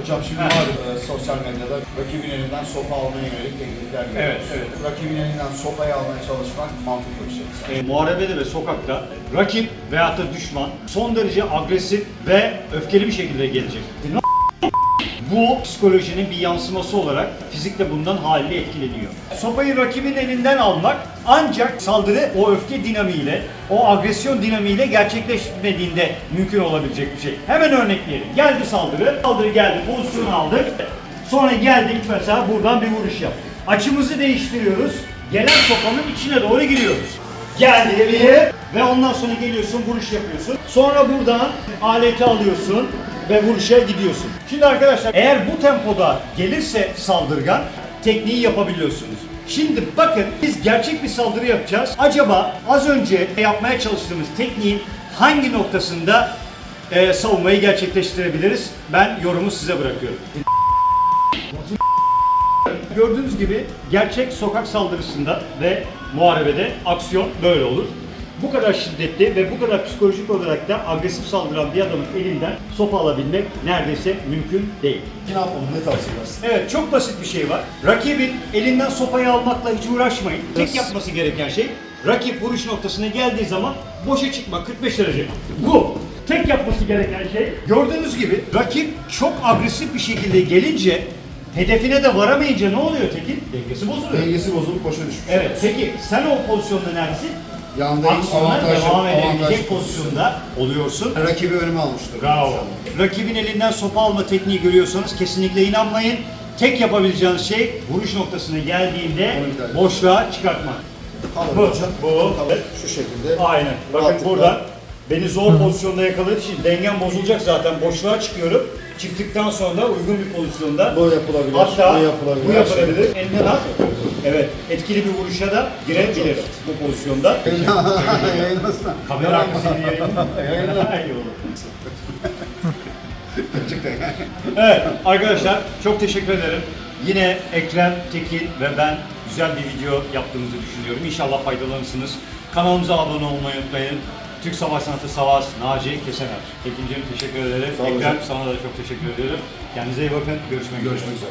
Hocam şimdi var e, sosyal medyada rakibin elinden sopa almaya yönelik teknikler görüyoruz. Evet, evet. Rakibin elinden sopayı almaya çalışmak mantıklı bir şey. E, muharebede ve sokakta rakip veyahut da düşman son derece agresif ve öfkeli bir şekilde gelecek. Bu psikolojinin bir yansıması olarak fizik de bundan haliyle etkileniyor. Sopayı rakibin elinden almak ancak saldırı o öfke dinamiğiyle, o agresyon dinamiğiyle gerçekleşmediğinde mümkün olabilecek bir şey. Hemen örnekleyelim. Geldi saldırı, saldırı geldi, pozisyonu aldık. Sonra geldik mesela buradan bir vuruş yaptık. Açımızı değiştiriyoruz. Gelen sopanın içine doğru giriyoruz. Geldi geriye ve ondan sonra geliyorsun vuruş yapıyorsun. Sonra buradan aleti alıyorsun ve vuruşa gidiyorsun. Şimdi arkadaşlar eğer bu tempoda gelirse saldırgan tekniği yapabiliyorsunuz. Şimdi bakın biz gerçek bir saldırı yapacağız. Acaba az önce yapmaya çalıştığımız tekniğin hangi noktasında e, savunmayı gerçekleştirebiliriz? Ben yorumu size bırakıyorum. Gördüğünüz gibi gerçek sokak saldırısında ve muharebede aksiyon böyle olur. Bu kadar şiddetli ve bu kadar psikolojik olarak da agresif saldıran bir adamın elinden sopa alabilmek neredeyse mümkün değil. Ne yapalım, ne tavsiye edersin? Evet çok basit bir şey var. Rakibin elinden sopayı almakla hiç uğraşmayın. Tek yapması gereken şey rakip vuruş noktasına geldiği zaman boşa çıkma 45 derece. Bu. Tek yapması gereken şey gördüğünüz gibi rakip çok agresif bir şekilde gelince hedefine de varamayınca ne oluyor Tekin? Dengesi bozuluyor. Dengesi bozulup boşa düşmüş. Evet peki sen o pozisyonda neredesin? Yandayım, Aksiyona avantajlı, devam edebilecek avantajlı pozisyonda oluyorsun. Rakibi önüme almıştır. Bravo. Rakibin elinden sopa alma tekniği görüyorsanız kesinlikle inanmayın. Tek yapabileceğiniz şey vuruş noktasına geldiğinde Onu boşluğa çıkartmak. Alın Bu, hocam. bu. Alın. Şu şekilde. Aynen. Bakın Rahatlıkla. burada beni zor pozisyonda yakaladığı için dengem bozulacak zaten. Boşluğa çıkıyorum. Çıktıktan sonra da uygun bir pozisyonda Bu yapılabilir, Hatta bu yapılabilir. bu yapılabilir. Elinden al. Evet. Etkili bir vuruşa da girebilir bu pozisyonda. Yayınlasın. Kamera arkasını yayın. Yayınla. İyi olur. Evet arkadaşlar çok teşekkür ederim. Yine Ekrem, Tekin ve ben güzel bir video yaptığımızı düşünüyorum. İnşallah faydalanırsınız. Kanalımıza abone olmayı unutmayın. Türk Savaş Sanatı Savaş, Naci Kesener. Tekin'ciğim teşekkür ederim. Sağ olun Ekrem hocam. sana da çok teşekkür ederim. Kendinize iyi bakın. Görüşmek üzere. Görüşmek üzere.